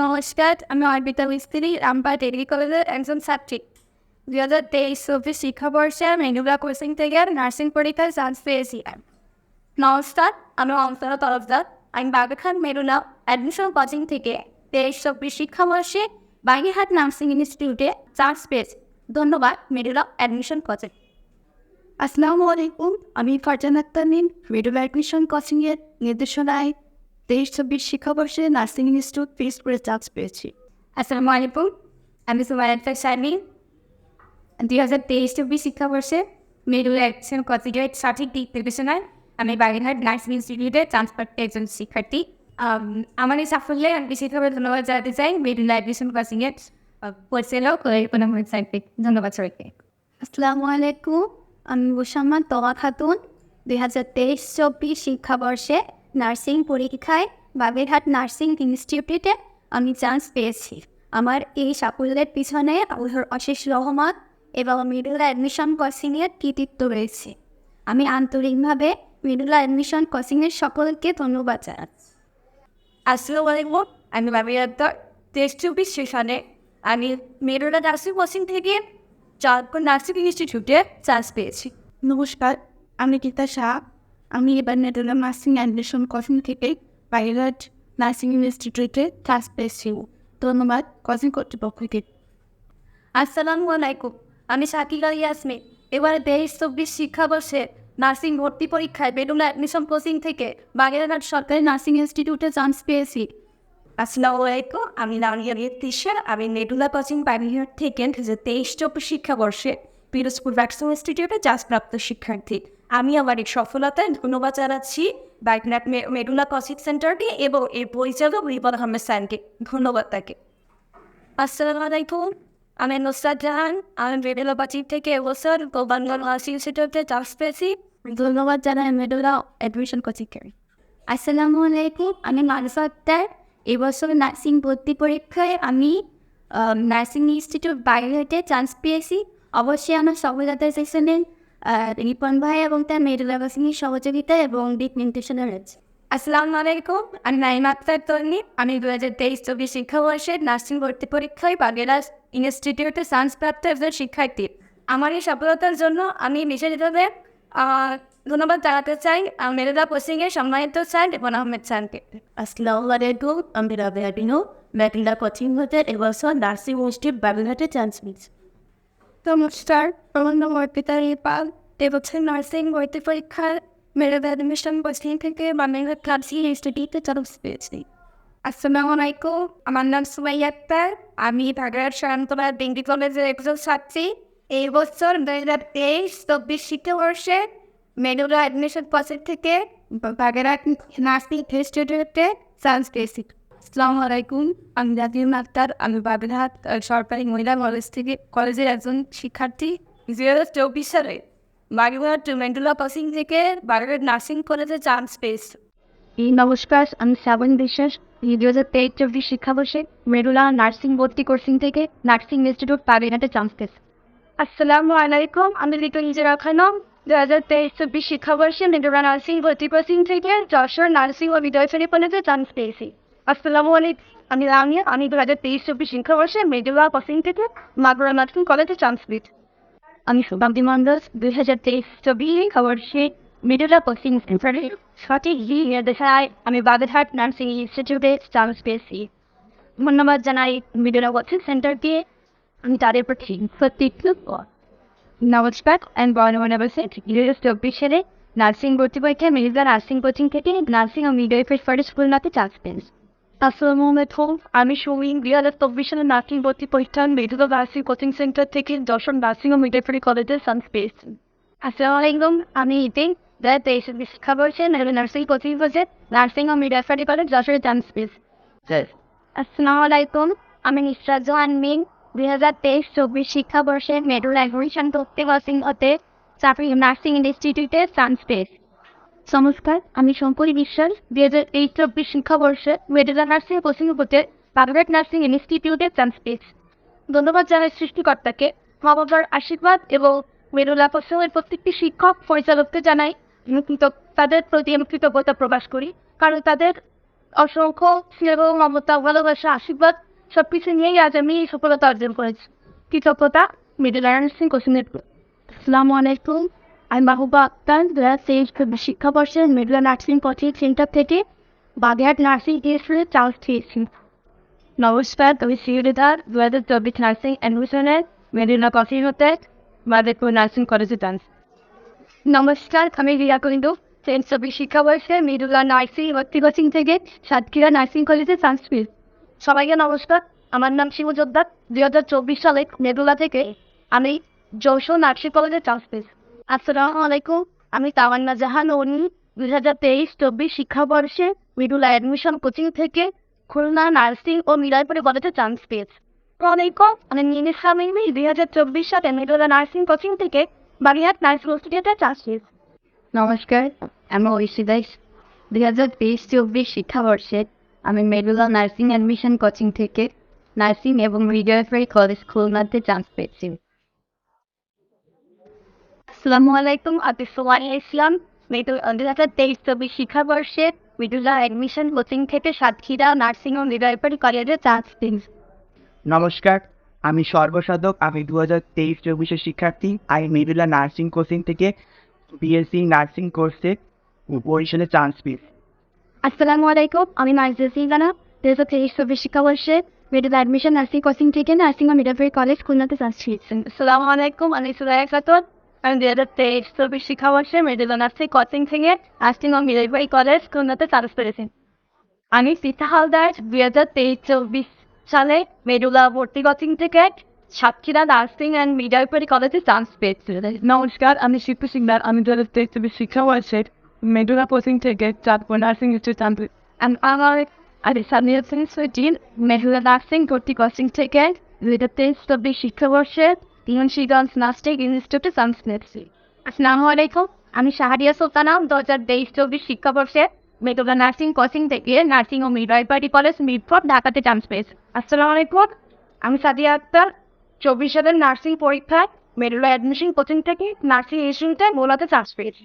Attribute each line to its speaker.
Speaker 1: নমস্কার আমি অর্পিতা মিস্ত্রি রামপাট ডিগ্রি কলেজের একজন ছাত্রী দুই হাজার তেইশ চব্বিশ শিক্ষাবর্ষে আমি মেনুরা কোচিং থেকে নার্সিং পরীক্ষায় চান্স পেয়েছি নমস্কার আমি অন্তরা তরফদার আমি বাগেখান মেরুলা অ্যাডমিশন কোচিং থেকে তেইশ চব্বিশ শিক্ষাবর্ষে বাগেরহাট নার্সিং ইনস্টিটিউটে চান্স পেয়েছি ধন্যবাদ মেরুলা অ্যাডমিশন কোচিং
Speaker 2: আসসালামু আলাইকুম আমি ফারজান আক্তার নিন মিডল অ্যাডমিশন কোচিংয়ের নির্দেশনায় তেইশ চব্বিশ শিক্ষাবর্ষে নার্সিং ইনস্টিটিউট ফিস করে চান্স পেয়েছি।
Speaker 1: আসসালামু আলাইকুম আমি সুমায়াত্তা শানি দুই হাজার তেইশ চব্বিশ শিক্ষাবর্ষে মেরুল অ্যাকশন কনসিডারেট সঠিক দিক বিবেচনায় আমি বাগেরহাট নার্সিং ইনস্টিটিউটে চান্স প্রাপ্ত একজন শিক্ষার্থী। আম, আমার এই সাফল্যে আমি বিশেষভাবে ধন্যবাদ জানাতে চাই মেরুল অ্যাডমিশন কোচিংয়ের পরিচালক কোনো সাইডে ধন্যবাদ সবাইকে।
Speaker 2: আসসালামু আলাইকুম আমি মুসাম্মদ তমা খাতুন। দুই হাজার তেইশ চব্বিশ শিক্ষাবর্ষে নার্সিং পরীক্ষায় বাগেরহাট নার্সিং ইনস্টিটিউটে আমি চান্স পেয়েছি। আমার এই সাফল্যের পিছনে আল্লাহর অশেষ রহমত এবং মিডল অ্যাডমিশন কোচিংয়ের কৃতিত্ব রয়েছে। আমি আন্তরিকভাবে মিডল অ্যাডমিশন কোচিংয়ের সকলকে ধন্যবাদ জানাচ্ছি।
Speaker 1: আসসালামু আলাইকুম আমি বাবিরাত্তর তেইশ চব্বিশ সেশনে আমি মেরুলা নার্সিং কোচিং থেকে চাঁদপুর নার্সিং ইনস্টিটিউটে চান্স পেয়েছি।
Speaker 2: নমস্কার আমি গীতা শাহ আমি এবার নেদারল্যান্ড নার্সিং অ্যাডমিশন কোচিং থেকে পাইলট নার্সিং ইনস্টিটিউটে ক্লাস পেয়েছি। ধন্যবাদ কোচিং কর্তৃপক্ষকে।
Speaker 1: আসসালামু আলাইকুম আমি শাকিলা ইয়াসমিন। এবারে তেইশ চব্বিশ শিক্ষাবর্ষে নার্সিং ভর্তি পরীক্ষায় বেডুলা অ্যাডমিশন কোচিং থেকে বাগেরহাট সরকারি নার্সিং ইনস্টিটিউটে চান্স পেয়েছি। আসসালামু আলাইকুম আমি লাউনিয়া তিশা আমি নেডুলা কোচিং বাগেরহাট থেকে দু হাজার তেইশ চব্বিশ শিক্ষাবর্ষে পিরোজপুর ভ্যাকসিন ইনস্টিটিউটে চান্সপ্রাপ্ত শিক্ষার্থী। আমি আমার এই সফলতায় ধন্যবাদ জানাচ্ছি মে- মেডুলা কোচিং সেন্টারকে এবং এর পরিচালক রিপন আহমেদ স্যানকে ধন্যবাদ তাকে। আসসালামু আলাইকুম। আমি নুসরাত জাহান, আমি বেডেলা বাচিক থেকে এবছর গোপালগঞ্জ নার্সিং ইনস্টিটিউটে চান্স পেয়েছি।
Speaker 2: ধন্যবাদ জানাই মেডুলা অ্যাডমিশন কোচিংকে আসসালামু আলাইকুম, আমি মানসা আক্তার। এবছর নার্সিং ভর্তি পরীক্ষায় আমি নার্সিং ইনস্টিটিউট বাইরেটে চান্স পেয়েছি। অবশ্যই আমার সফলতা সেশনে রিপন ভাই এবং তার মেডুলা কোচিংয়ের সহযোগিতা এবং দিক নির্দেশনা রয়েছে
Speaker 1: আসসালামু আলাইকুম আমি নাইমা আক্তার তন্নি। আমি দু হাজার তেইশ চব্বিশ শিক্ষাবর্ষে নার্সিং ভর্তি পরীক্ষায় বাগেরা ইনস্টিটিউটে চান্স প্রাপ্ত একজন শিক্ষার্থী। আমার এই সফলতার জন্য আমি বিশেষভাবে ধন্যবাদ জানাতে চাই মেরেদা কোচিংয়ের সম্মানিত স্যার রিপন আহমেদ স্যারকে।
Speaker 2: আসসালামু আলাইকুম আমি রাবেয়া ডিনো মেডুলা কোচিং হতে এবছর নার্সিং ইনস্টিটিউট বাগেরহাটে চান্স পেয়েছি
Speaker 1: নমস্কার আমার নাম অর্পিতা রিপাল এবছর নার্সিং ভর্তি পরীক্ষার মেরেদা অ্যাডমিশন কোচিং থেকে বাংলাদেশ ক্লাসি ইনস্টিটিউটে চান্স পেয়েছি আসসালামু আলাইকুম আমার নাম সুমাইয়া আক্তার আমি ভাগড়ার শান্তলা ডিগ্রি কলেজের একজন ছাত্রী এই বছর দু হাজার তেইশ চব্বিশ শিক্ষাবর্ষে মেডুলা অ্যাডমিশন কোচিং থেকে বাগেরহাট নার্সিং ইনস্টিটিউটে চান্স পেয়েছি আসসালামু আলাইকুম। আমি জাতীয় আক্তার, আমি বাগেরহাট সরকারি মহিলা কলেজ থেকে কলেজের একজন শিক্ষার্থী। দুই হাজার চব্বিশ সালে বাগেরহাট মেন্ডুলা কোচিং থেকে বাগেরহাট নার্সিং কলেজে চান্স পেয়েছি।
Speaker 2: নমস্কার, আমি শ্রাবণ বিশ্বাস দু হাজার তেইশ চব্বিশ শিক্ষাবর্ষে মেরুলা নার্সিং ভর্তি কোর্সিং থেকে নার্সিং ইনস্টিটিউট পাবিঘাটে চান্স পেয়েছি।
Speaker 1: আসসালামু আলাইকুম, আমি রিতু নিজেরা খানম। দু হাজার তেইশ চব্বিশ শিক্ষাবর্ষে মেডুলা নার্সিং ভর্তি কোচিং থেকে যশোর নার্সিং ও বিদয়ফেরি কলেজে চান্স পেয়েছি। আসসালামু আলাইকুম। আমি রামিয়া। আমি দু হাজার তেইশ চব্বিশ শিক্ষাবর্ষে মেডুলা কোচিং থেকে মাগুরা নার্সিং কলেজে চান্স পেয়েছি।
Speaker 2: আমি শুভান্তি মন্ডল দুই হাজার তেইশ চব্বিশ শিক্ষাবর্ষে মেরুলা কোচিং সেন্টারে সঠিক হি নির্দেশায় আমি বাগেরহাট নার্সিং ইনস্টিটিউটে চান্স পেয়েছি। ধন্যবাদ জানাই মেরুলা কোচিং সেন্টারকে। আমি তাদের প্রতি প্রত্যেক নমস্কার। আমি বর্ণমানা বসেন দু হাজার চব্বিশ সালে নার্সিং ভর্তি পরীক্ষায় মেরিজা নার্সিং কোচিং থেকে নার্সিং ও মিডওয়াইফারি স্কুল নাতে চান্স পেয়েছি। আসসালামু আলাইকুম। আমি সৌমিন দুই হাজার চব্বিশ সালে নার্সিং ভর্তি পরীক্ষা মেডিকেল নার্সিং কোচিং সেন্টার থেকে যশোর নার্সিং ও মিডওয়াইফারি কলেজে চান্স পেয়েছি। আসসালামু আলাইকুম আমি ইতিন দু হাজার তেইশ শিক্ষাবর্ষে নার্সিং কোচিং কোচে নার্সিং ও মিডওয়াইফারি কলেজ যশোরে চান্স পেয়েছি। আসসালামু আলাইকুম আমি জোহান মিন দুই হাজার তেইশ চব্বিশ শিক্ষাবর্ষে মেডুল অ্যাডমিশন করতে কোচিং হতে চাকরি নার্সিং ইনস্টিটিউটে চান্স পেয়েছি। নমস্কার, আমি শঙ্করী বিশ্বাস, দুই হাজার তেইশ চব্বিশ শিক্ষাবর্ষে মেডিকেল নার্সিং কোচিং হতে প্রাইভেট নার্সিং ইনস্টিটিউটে চান্স পেয়েছি ধন্যবাদ জানাই সৃষ্টিকর্তাকে। মা বাবার আশীর্বাদ এবং মেরুলা কোচিংয়ের প্রত্যেকটি শিক্ষক, পরিচালককে জানাই তাদের প্রতি আমি কৃতজ্ঞতা প্রকাশ করি, কারণ তাদের
Speaker 1: অসংখ্য স্নেহ মমতা, ভালোবাসা, আশীর্বাদ সব কিছু নিয়েই আজ আমি সফলতা অর্জন করেছি। কৃতজ্ঞতা মিডল নার্সিং কোচিং নেটওয়ার্ক আসসালামু আলাইকুম। আমি মাহবুবা আক্তার দু হাজার তেইশ শিক্ষাবর্ষের মিডল নার্সিং কোচিং সেন্টার থেকে বাগেরহাট নার্সিং ইনস্টিটিউটে চান্স পেয়েছি নমস্কার আমি শিউরিদার দু হাজার চব্বিশ নার্সিং অ্যাডমিশনের মেডিনা কোচিং হতে মাদেরপুর নার্সিং কলেজে চান্স নমস্কার, আমি রিয়া কুন্ডু সেন্ট চব্বিশ শিক্ষাবর্ষে মিডুলা নার্সিং ভর্তি কোচিং থেকে সাতক্ষীরা নার্সিং কলেজে চান্স পেয়েছি। সবাইকে নমস্কার, আমার নাম শিবু জোদ্দার। দুই হাজার চব্বিশ সালে মেডুলা থেকে আমি যশোর নার্সিং কলেজে চান্স পেয়েছি। আসসালামু আলাইকুম, আমি তাওয়ান্না জাহান অনি দুই হাজার তেইশ চব্বিশ শিক্ষাবর্ষে মিডুলা অ্যাডমিশন কোচিং থেকে খুলনা নার্সিং ও মিরাইপুরে কলেজে চান্স পেয়েছি। অনেকম আমি নিমিষ স্বামী দুই হাজার চব্বিশ সালে মিডুলা নার্সিং কোচিং থেকে বাগেরহাট নার্সিং ইনস্টিটিউটে চান্স পেয়েছি। নমস্কার, আমি ঐশী দাস। দুই হাজার তেইশ চব্বিশ শিক্ষাবর্ষে আমি মেডুলা নার্সিং অ্যাডমিশন কোচিং থেকে নার্সিং এবং মিডিয়াফারি কলেজ খুলনাতে চান্স পেয়েছি। আসসালামু আলাইকুম আমি সোমানি ইসলাম। মেডুল দুই হাজার তেইশ চব্বিশ শিক্ষাবর্ষে মিডুলা অ্যাডমিশন কোচিং থেকে সাতক্ষীরা নার্সিং ও মিডিয়াফারি কলেজে চান্স পেয়েছি।
Speaker 3: নমস্কার আমি সর্বসাধক আমি দু হাজার তেইশ চব্বিশের শিক্ষার্থী। আমি মেদুলা নার্সিং কোচিং থেকে বিএসসি নার্সিং কোর্সে বরিশালে চান্স পেয়েছি।
Speaker 1: আসসালামু আলাইকুম আমি মাইজুল সিংগানা দু হাজার তেইশ চব্বিশ শিক্ষাবর্ষে মেডিকেল অ্যাডমিশন নার্সিং কোচিং থেকে নার্সিং ও মিডওয়াইফারি কলেজ খুলনাতে চান্স পেয়েছেন আসসালামু আলাইকুম আমি সুরায়া খাতুন আমি দু হাজার তেইশ চব্বিশ শিক্ষাবর্ষে মেডিকেল নার্সিং কোচিং থেকে নার্সিং ও মিডওয়াইফারি কলেজ খুলনাতে চান্স পেয়েছি আমি সীতা হালদার দুই হাজার তেইশ চব্বিশ সালে মেডুলা ভর্তি কোচিং থেকে সাতক্ষীরা নার্সিং অ্যান্ড মিডওয়াইফারি কলেজে চান্স পেয়েছি
Speaker 4: নমস্কার আমি শিল্পী সিংদার আমি দু হাজার তেইশ চব্বিশ শিক্ষাবর্ষের মেডুলা কোচিং থেকে চাঁদপুর নার্সিং ইনস্টিটিউট
Speaker 1: And আমার আমি সামিয়া সিং সুইটিন মেহুলা নার্সিং ভর্তি কোচিং থেকে দুই হাজার তেইশ চব্বিশ শিক্ষাবর্ষে তিনশিগঞ্জ নার্সিং ইনস্টিটিউটে চান্স আসসালামু আলাইকুম আমি শাহরিয়া সুলতানা দু হাজার তেইশ চব্বিশ শিক্ষাবর্ষে মেঘলা নার্সিং কোচিং থেকে নার্সিং ও মিডওয়াইফারি কলেজ মিরপুর, ঢাকাতে চান্স পেয়েছি আসসালামু আলাইকুম, আমি সাদিয়া আক্তার, চব্বিশ সালের নার্সিং পরীক্ষায় মেডুলা অ্যাডমিশন কোচিং থেকে নার্সিং ইনস্টিটিউটে মোলাতে চান্স পেয়েছি